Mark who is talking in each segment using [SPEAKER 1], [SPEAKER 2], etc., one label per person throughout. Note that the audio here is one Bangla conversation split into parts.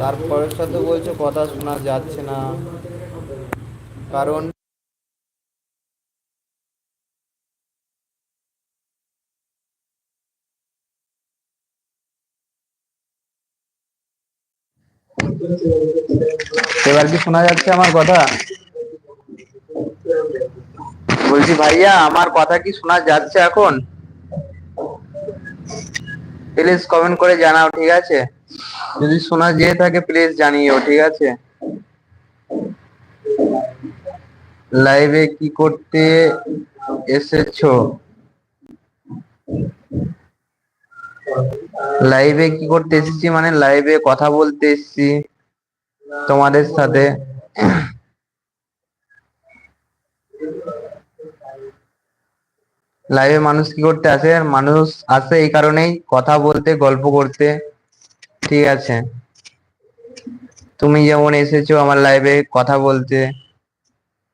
[SPEAKER 1] তারপরের সাথে বলছে, কথা শোনা যাচ্ছে না। কারণ এবার কি শোনা যাচ্ছে আমার কথা? বলছি, ভাইয়া, আমার কথা কি শোনা যাচ্ছে এখন? প্লিজ কমেন্ট করে জানাও, ঠিক আছে? যদি শোনা যেয়ে থাকে প্লিজ জানিও, ঠিক আছে? লাইভে কি করতে এসেছ? লাইভে কি করতে এসেছি মানে লাইভে কথা বলতে এসেছি তোমাদের সাথে। লাইভে মানুষ কি করতে আসে? মানুষ আসে এই কারণেই কথা বলতে, গল্প করতে। ঠিক আছে। তুমি যেমন এসেছ আমার লাইভে কথা বলতে,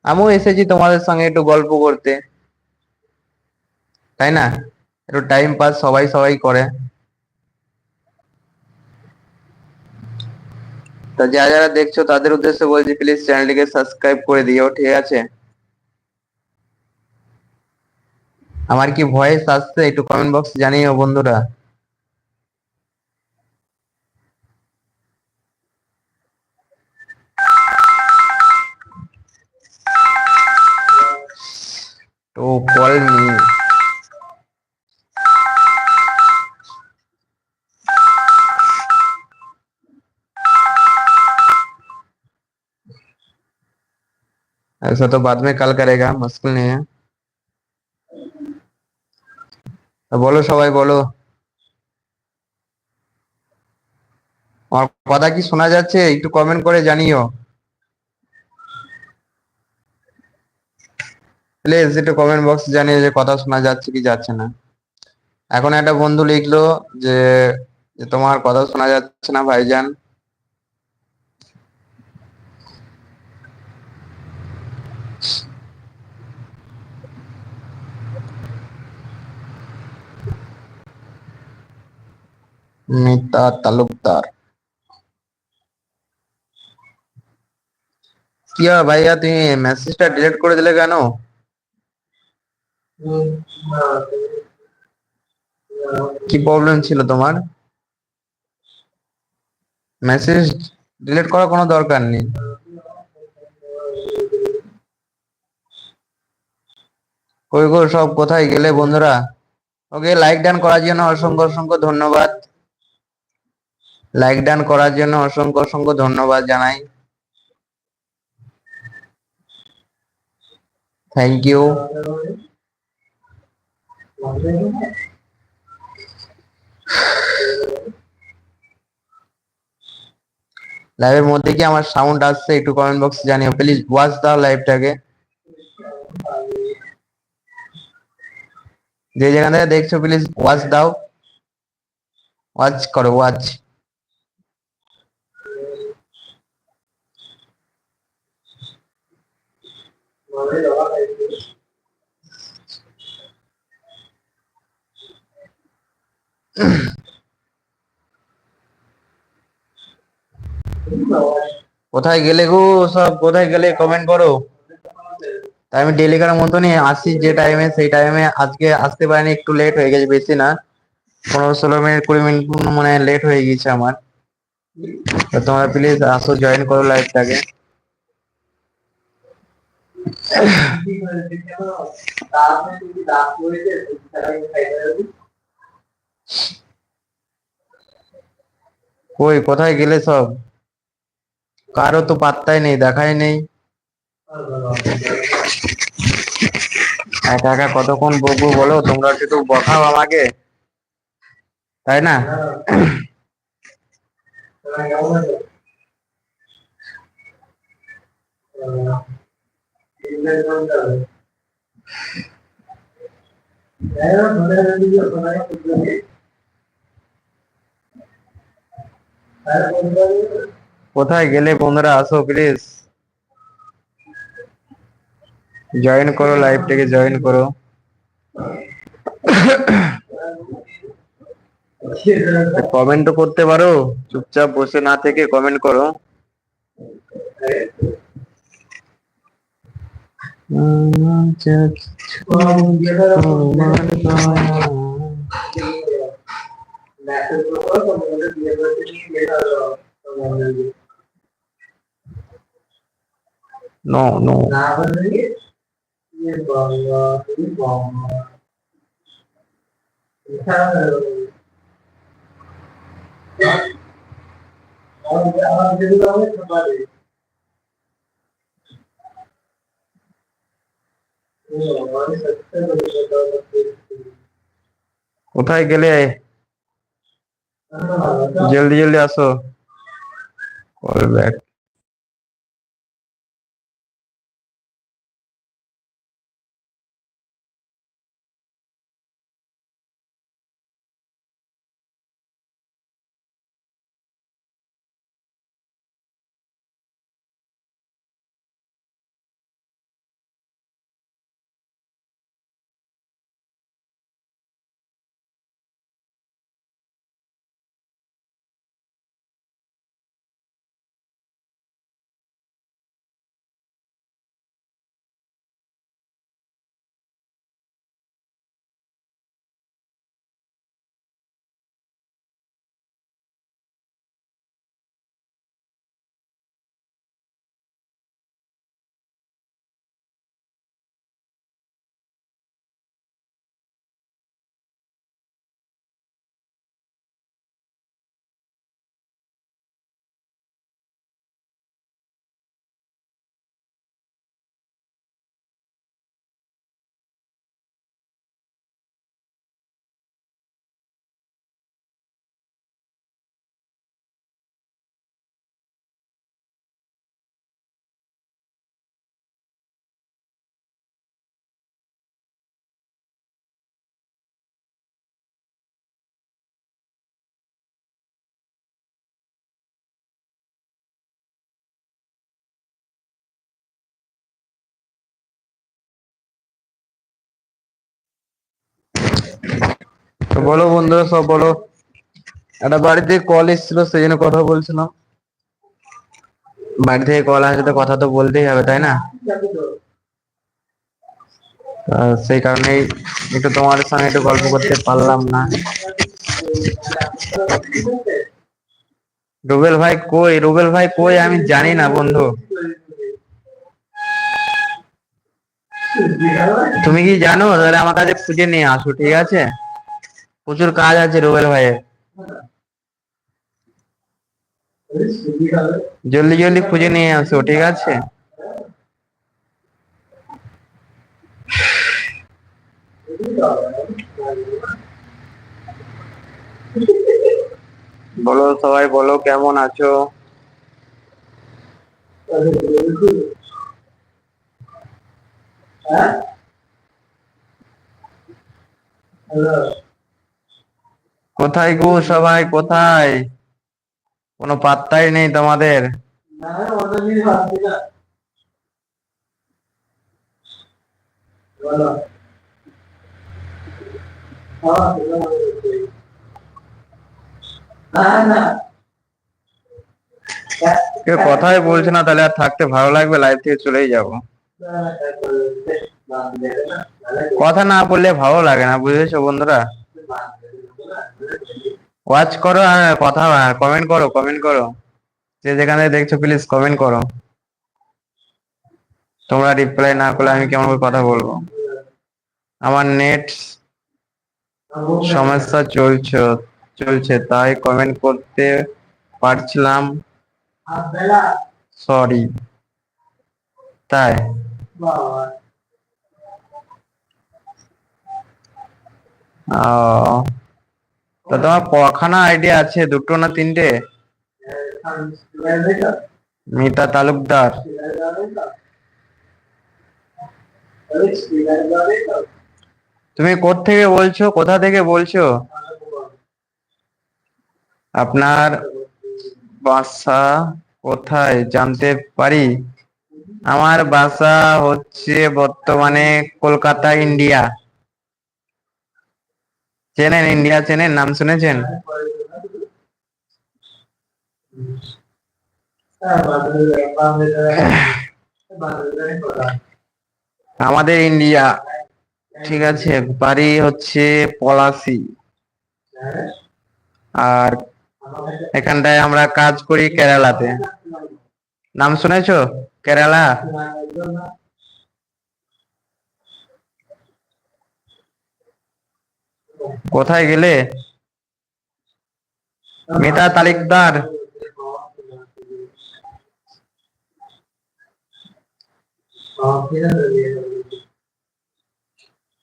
[SPEAKER 1] আমিও এসেছি তোমাদের সঙ্গে একটু গল্প করতে। তাই না? একটু টাইম পাস সবাই সবাই করে। তা যারা যারা দেখছ তাদের উদ্দেশ্যে বলছি প্লিজ চ্যানেলটিকে সাবস্ক্রাইব করে দিও, ঠিক আছে? আমার কি ভয়েস আসছে? একটু কমেন্ট বক্স জানিও বন্ধুরা। তো কল মি ऐसा तो बाद में कल करेगा मुश्किल नहीं है তা বলো সবাই বলো আমার কথা কি শোনা যাচ্ছে একটু কমেন্ট করে জানিও প্লিজ একটু কমেন্ট বক্স জানিয়ে যে কথা শোনা যাচ্ছে কি যাচ্ছে না। এখন একটা বন্ধু লিখলো যে তোমার কথা শোনা যাচ্ছে না ভাইজান। মিতা তালুকদার। কি ভাইয়া, তুমি মেসেজটা ডিলিট করে দিলে কেন? কি প্রবলেম ছিল তোমার? মেসেজ ডিলিট করার কোনো দরকার নেই। কই গো, সব কোথায় গেলে বন্ধুরা? ওকে লাইক ডান করার জন্য অসংখ্য অসংখ্য ধন্যবাদ। লাইক ডান করার জন্য অসংখ্য অসংখ্য ধন্যবাদ জানাই। থ্যাংক ইউ লাইভের মধ্যে কি আমার সাউন্ড আসছে? একটু কমেন্ট বক্সে জানিও প্লিজ ওয়াচ দাও লাইভটাকে যে যেখান থেকে দেখছ প্লিজ ওয়াচ দাও। ওয়াচ করো ওয়াচ কোথায় গেলে গো? সব কোথায় গেলে? কমেন্ট করো। তাই আমি ডেলিকার মতনই আসি যে টাইমে সেই টাইমে আজকে আসতে পারিনি, একটু লেট হয়ে গেছে বেশি না। পনেরো ষোলো মিনিট, কুড়ি মিনিট মানে লেট হয়ে গেছে আমার। তোমরা প্লিজ আসো জয়েন করো লাইভটাকে কই কোথায় গেলে সব কারও তো পাত্তাই নেই দেখাই নেই একা একা কতক্ষণ বকবো বলো তোমরা একটু বকাও আমাকে তাই না কোথায় গেলে বন্ধুরা আসো প্লিজ জয়েন করো লাইভটাকে জয়েন করো। কমেন্ট করতে পারো, চুপচাপ বসে না থেকে কমেন্ট করো। নো নো কোথায় গেলে জলদি জলদি আসো কল ব্যাক বলো বন্ধুরা, সব বলো। একটা বাড়িতে কল এসেছিল, সেই জন্য কথা বলছিলাম। বাড়ি থেকে কল আসলে কথা তো বলতেই হবে, তাই না? সেই কারণেই একটু তোমার সঙ্গে একটু গল্প করতে পারলাম না। রুবেল ভাই কই? রুবেল ভাই কই? আমি জানি না বন্ধু। তুমি কি জানো? তাহলে আমার কাছে খুঁজে নিয়ে আসো, ঠিক আছে? প্রচুর কাজ আছে রুবেল ভাইয়ের জলদি জলদি খুঁজে নিয়ে আসো ঠিক আছে বলো সবাই বলো কেমন আছো কোথায় গো সবাই, কোথায়? কোনো পাত্তাই নেই তোমাদের। কেউ কথাই বলছে না, তাহলে আর থাকতে ভালো লাগবে লাইভ থেকে চলেই যাব। কথা না বললে ভালো লাগে না, বুঝেছ বন্ধুরা? ওয়াচ করো আর কথা কমেন্ট করো কমেন্ট করো। যে যেখানে দেখছ প্লিজ কমেন্ট করো। তোমরা রিপ্লাই না করলে আমি কেমন করে কথা বলব? আমার নেট সমস্যা চলছে চলছে, তাই কমেন্ট করতে পারছিলাম। সরি তাই। ও তো তোমার কখানা আইডিয়া আছে, দুটো না তিনটে? মিতা তালুকদার। তুমি থেকে বলছো? কোথা থেকে বলছো? আপনার বাসা কোথায় জানতে পারি? আমার বাসা হচ্ছে বর্তমানে কলকাতা, ইন্ডিয়া। চেনেন, ইন্ডিয়া চেনেন, নাম শুনেছেন? আমাদের ইন্ডিয়া, ঠিক আছে, বাড়ি হচ্ছে পলাশি। আর এখানটায় আমরা কাজ করি কেরালাতে। নাম শুনেছো? কেরালা? কোথায় গেলে? মেটা তালিকদার।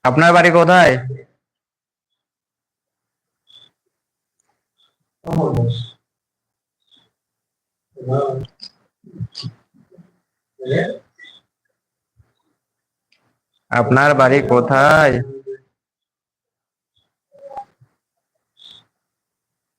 [SPEAKER 1] আপনার বাড়ি কোথায়? আপনার বাড়ি কোথায়?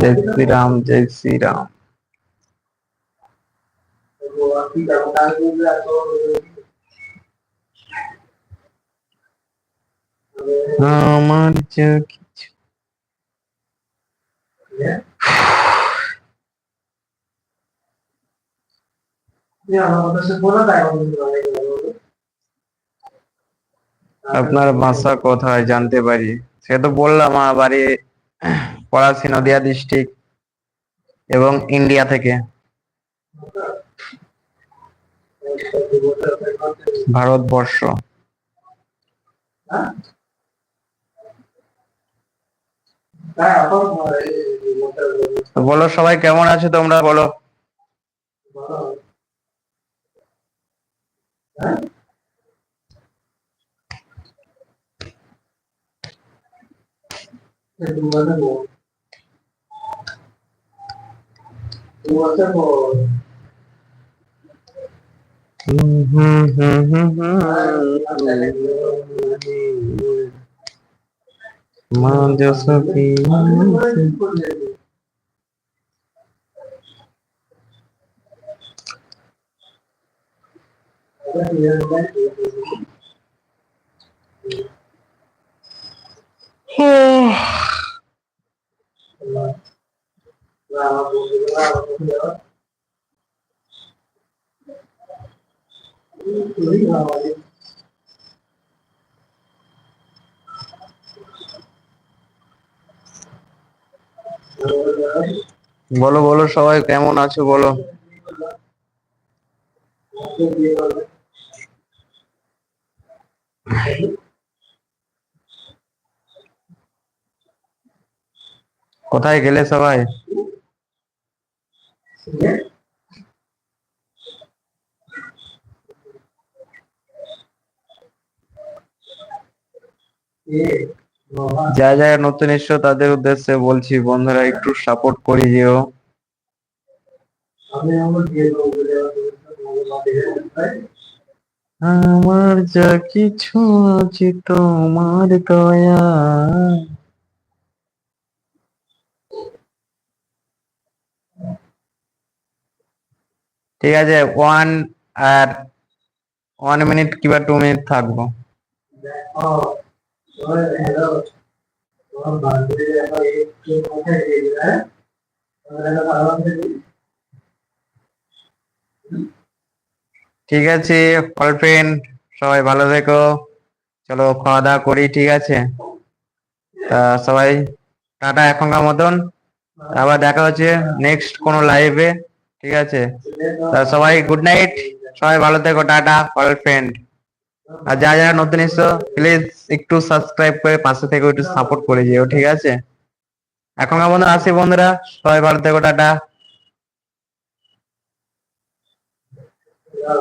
[SPEAKER 1] জয় শ্রীরাম জয় শ্রীরাম আমার যা কিছু আপনার বাসা কোথায় জানতে পারি সে তো বললাম আমার বাড়ি পলাশি নদিয়া ডিস্ট্রিক্ট এবং ইন্ডিয়া থেকে। ভারতবর্ষ। বলো সবাই কেমন আছো তোমরা, বলো। perdoando amor. O outro. Manda eu saber. Thank you. বলো বলো সবাই কেমন আছো বলো। কোথায় গেলে সবাই? যা যা নতুন এসছো, তাদের উদ্দেশ্যে বলছি, বন্ধুরা, একটু সাপোর্ট করে যেও। আমার যা কিছু আছে তোমার দয়া। ঠিক আছে ওয়ান আর ওয়ান মিনিট কিংবা টু মিনিট থাকব। ঠিক আছে গার্লফ্রেন্ড সবাই ভালো থেকো। চলো খাওয়া দাওয়া করি, ঠিক আছে? তা সবাই, টাটা এখনকার মতন। আবার দেখা হচ্ছে নেক্সট কোনো লাইভে ঠিক আছে? সবাই গুড নাইট সবাই ভালো থেকো, টাটা অল ফ্রেন্ড আর যারা যারা নতুন এসছো প্লিজ একটু সাবস্ক্রাইব করে পাশে থেকে একটু সাপোর্ট করে যেও, ঠিক আছে? এখনকার মতন আসি বন্ধুরা। সবাই ভালো থেকো, টাটা।
[SPEAKER 2] Yeah.